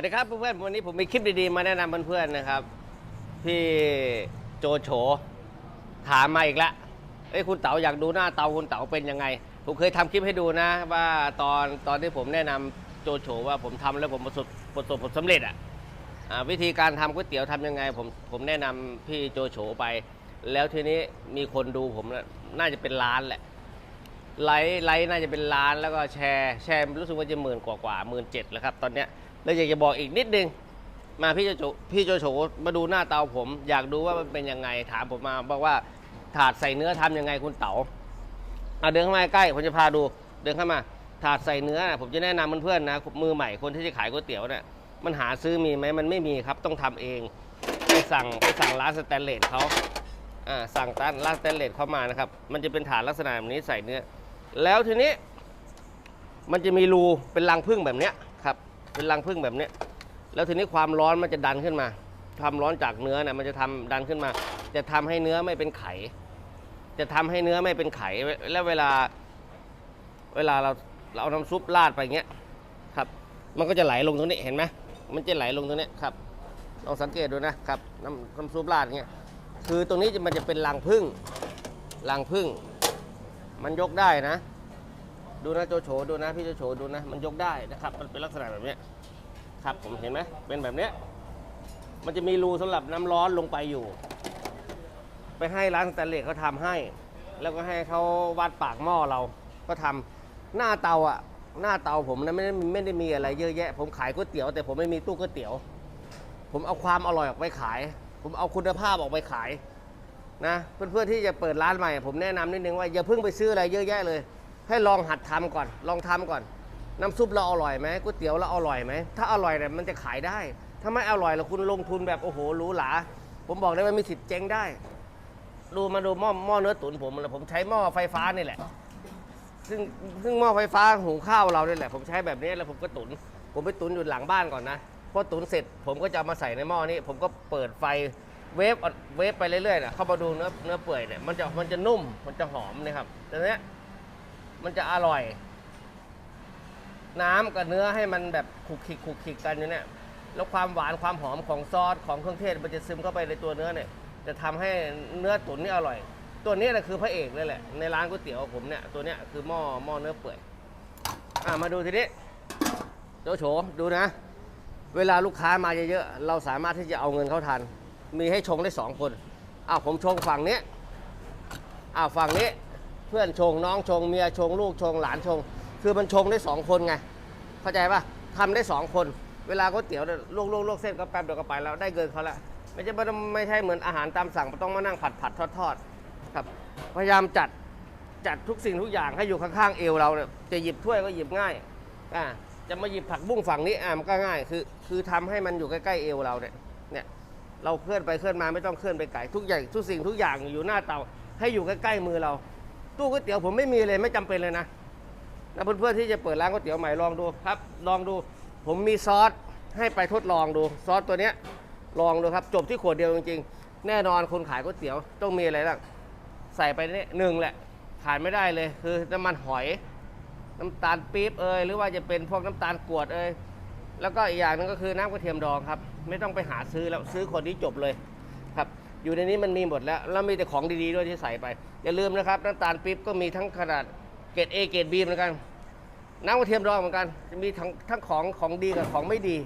วัสดีครับเพื่อนๆวันนี้ผมมีคลิปดีๆมาแนะนำเพื่อนๆนะครับ พี่โจโฉถามมาอีกแล้วเอ้ยคุณเต๋าอยากดูหน้าเตาคุณเต๋าเป็นยังไง ผมเคยทำคลิปให้ดูนะ ว่าตอนตอนที่ผมแนะนำโจโฉว่าผมทำแล้วผมประสบประสบผลสำเร็จอะอ่าวิธีการทำก๋วยเตี๋ยวทำยังไงผมผมแนะนำพี่โจโฉไป แล้วทีนี้มีคนดูผมน่ะน่าจะเป็นล้านแหละไลค์ไลค์น่าจะเป็นล้านแล้วก็แชร์แชร์รู้สึกว่าจะหมื่นกว่ากว่าหมื่นเจ็ดแล้วครับตอนเนี้ย แล้วอยากจะบอกอีกนิดนึงมาพี่โจโฉพี่โจโฉมาดูหน้าเตาผม อยากดูว่ามันเป็นยังไงถามผมมาบอกว่าถาดใส่เนื้อทำยังไงคุณเต๋าเอาเดินเข้ามาใกล้ผมจะพาดูเดินเข้ามา ถาดใส่เนื้อนะผมจะแนะนำเพื่อนๆนะมือใหม่คนที่จะขายก๋วยเตี๋ยวเนี่ยมันหาซื้อมีไหมมันไม่มีครับต้องทำเองไปสั่งไปสั่งร้านสแตนเลสเขาอ่าสั่งร้านร้านสแตนเลสเข้ามานะครับ มันจะเป็นถาดลักษณะแบบนี้ใส่เนื้อ แล้วทีนี้ มันจะมีรูเป็นรังผึ้งแบบเนี้ย เป็นรังผึ้งแบบเนี้ยแล้วทีนี้ความร้อนมันจะดันขึ้นมา ความร้อนจากเนื้อเนี่ยมันจะทำดันขึ้นมา จะทำให้เนื้อไม่เป็นไข จะทำให้เนื้อไม่เป็นไขแล้วเวลา เวลาเราเราเอาน้ำซุปราดไปเงี้ยครับ มันก็จะไหลลงตรงนี้เห็นไหมมันจะไหลลงตรงนี้ครับลองสังเกตดูนะครับน้ำน้ำซุปราดอย่างเงี้ยคือตรงนี้มันจะเป็นรังผึ้งรังผึ้งมันยกได้นะ ดูนะโจโฉดูนะพี่โจโฉดูนะมันยกได้นะครับมันเป็นลักษณะแบบนี้ครับผมเห็นไหมเป็นแบบนี้มันจะมีรูสำหรับน้ำร้อนลงไปอยู่ ไปให้ร้านสแตนเลสเขาทำให้ แล้วก็ให้เขาวัดปากหม้อเราก็ทำหน้าเตาอะหน้าเตาผมนะไม่ได้ไม่ได้มีอะไรเยอะแยะ ผมขายก๋วยเตี๋ยวแต่ผมไม่มีตู้ก๋วยเตี๋ยว ผมเอาความอร่อยออกไปขาย ผมเอาคุณภาพออกไปขายนะเพื่อนๆที่จะเปิดร้านใหม่ ผมแนะนำนิดนึงว่าอย่าเพิ่งไปซื้ออะไรเยอะแยะเลย ให้ลองหัดทำก่อน ลองทำก่อน น้ำซุปเราอร่อยไหมก๋วยเตี๋ยวเราอร่อยไหม ถ้าอร่อยเนี่ยมันจะขายได้ ถ้าไม่อร่อยแล้วคุณลงทุนแบบโอ้โหหรูหรา ผมบอกได้ว่ามีสิทธิ์เจ๊งได้ ดูมาดูหม้อหม้อเนื้อตุ๋นผมนะผมใช้หม้อไฟฟ้านี่แหละ ซึ่งซึ่งหม้อไฟฟ้าหุงข้าวเราเนี่ยแหละ ผมใช้แบบนี้แล้วผมก็ตุนผมไปตุ๋นอยู่หลังบ้านก่อนนะ พอตุ๋นเสร็จผมก็จะมาใส่ในหม้อนี้ ผมก็เปิดไฟเวฟเวฟไปเรื่อยๆนะเข้ามาดูเนื้อเนื้อเปื่อยเนี่ยมันจะมันจะนุ่มมันจะหอมนะครับแต่เนี้ย มันจะอร่อย น้ำกับเนื้อให้มันแบบขลุกขลิกขลุกขลิกกันอยู่เนี่ย แล้วความหวานความหอมของซอสของเครื่องเทศมันจะซึมเข้าไปในตัวเนื้อเนี่ย จะทำให้เนื้อตุ๋นนี่อร่อย ตัวนี้แหละคือพระเอกเลยแหละ ในร้านก๋วยเตี๋ยวผมเนี่ยตัวเนี้ยคือหม้อหม้อเนื้อเปื่อย อะมาดูทีนี้โจโฉดูนะ เวลาลูกค้ามาเยอะๆเราสามารถที่จะเอาเงินเขาทัน มีให้ชงได้สองคนอ้าวผมชงฝั่งนี้อ้าวฝั่งนี้ เพื่อนชงน้องชงเมียชงลูกชงหลานชง คือมันชงได้สองคนไง เข้าใจปะทำได้สองคน เวลาก๋วยเตี๋ยวลวกลวกลวกเส้นก็แป๊บเดียวก็ไปแล้วได้เงินเขาแล้วไม่ใช่ไม่ไม่ใช่เหมือนอาหารตามสั่งต้องมานั่งผัดผัดทอดทอดครับ พยายามจัดจัดทุกสิ่งทุกอย่างให้อยู่ข้างๆเอวเราเนี่ยจะหยิบถ้วยก็หยิบง่ายอ่าจะมาหยิบผักบุ้งฝั่งนี้อ่ามันก็ง่าย คือคือทำให้มันอยู่ใกล้ๆเอวเราเนี่ยเนี่ยเราเคลื่อนไปเคลื่อนมาไม่ต้องเคลื่อนไปไกลทุกอย่างทุกสิ่งทุกอย่างอยู่หน้าเตาให้อยู่ใกล้ๆมือเรา ตู้ก๋วยเตี๋ยวผมไม่มีเลยไม่จำเป็นเลยนะนะเพื่อนๆที่จะเปิดร้านก๋วยเตี๋ยวใหม่ลองดูครับ ลองดู ผมมีซอสให้ไปทดลองดู ซอสตัวเนี้ยลองดูครับ จบที่ขวดเดียวจริงๆ แน่นอนคนขายก๋วยเตี๋ยวต้องมีอะไรบ้างใส่ไปนี่หนึ่งแหละขาดไม่ได้เลย คือน้ำมันหอย น้ำตาลปี๊บเอยหรือว่าจะเป็นพวกน้ำตาลกรวดเอยแล้วก็อีกอย่างนึงก็คือน้ำกระเทียมดองครับ ไม่ต้องไปหาซื้อแล้วซื้อคนนี้จบเลย อยู่ในนี้มันมีหมดแล้ว แล้วมีแต่ของดีๆด้วยที่ใส่ไป อย่าลืมนะครับน้ำตาลปี๊บก็มีทั้งขนาดเกรด A เกรด B เหมือนกัน น้ำกระเทียมดองเหมือนกัน จะมีทั้งทั้งของของดีกับของไม่ดี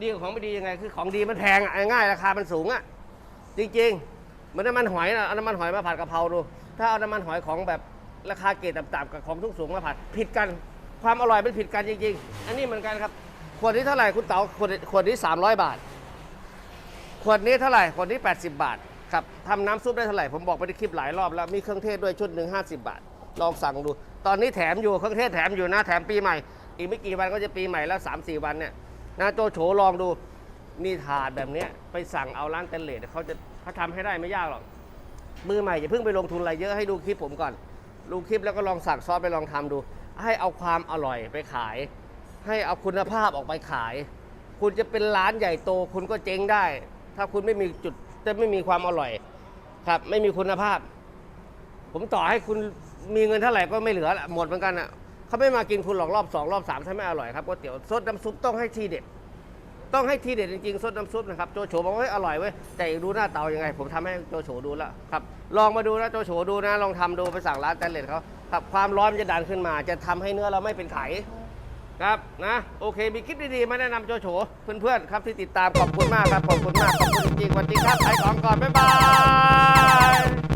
ดีกับของไม่ดียังไง คือของดีมันแพงอะง่ายราคามันสูงอะจริงๆเหมือนน้ำมันหอยนะเอาน้ำมันหอยมาผัดกะเพราดู ถ้าเอาน้ำมันหอยของแบบราคาเกรดต่ำๆกับของทุกสูงมาผัดผิดกัน ความอร่อยมันผิดกันจริง ๆ อันนี้เหมือนกันครับ ขวดนี้เท่าไหร่คุณเต๋าขวดขวดนี้300 บาท ขวดนี้เท่าไหร่ขวดนี้ 80 บาท ครับทำน้ำซุปได้เท่าไหร่ ผมบอกไปในคลิปหลายรอบแล้ว มีเครื่องเทศด้วยชุดหนึ่ง50บาท ลองสั่งดู ตอนนี้แถมอยู่เครื่องเทศแถมอยู่นะ แถมปีใหม่ อีกไม่กี่วันก็จะปีใหม่แล้ว3-4วันเนี่ยนะโจโฉลองดู นี่ถาดแบบนี้ไปสั่งเอาร้านเตนเลสเขาจะเขาทำให้ได้ไม่ยากหรอก มือใหม่อย่าเพิ่งไปลงทุนอะไรเยอะให้ดูคลิปผมก่อน ดูคลิปแล้วก็ลองสั่งซอสไปลองทำดู ให้เอาความอร่อยไปขาย ให้เอาคุณภาพออกไปขาย คุณจะเป็นร้านใหญ่โตคุณก็เจ๊งได้ ถ้าคุณไม่มีจุด จะไม่มีความอร่อย ครับ ไม่มีคุณภาพ ผมต่อให้คุณมีเงินเท่าไหร่ก็ไม่เหลือละหมดเหมือนกันอะเขาไม่มากินคุณหรอกรอบสองรอบสามถ้าไม่อร่อยครับก๋วยเตี๋ยวซดน้ำซุปต้องให้ทีเด็ดต้องให้ทีเด็ดจริงๆซดน้ำซุปนะครับโจโฉบอกว่าอร่อยเว้ยแต่ดูหน้าเตายังไง ผมทำให้โจโฉดูแล้วครับลองมาดูนะโจโฉดูนะ ลองทำดูไปสั่งร้านแตนเลสเขาครับความร้อนมันจะดันขึ้นมา จะทำให้เนื้อเราไม่เป็นไข ครับนะโอเค มีคลิปดีๆ มาแนะนำโจโฉเพื่อนๆครับที่ติดตามขอบคุณมากครับ ขอบคุณมาก ขอบคุณจริงๆสวันนี้ครับไปก่องก่อน บ๊ายบาย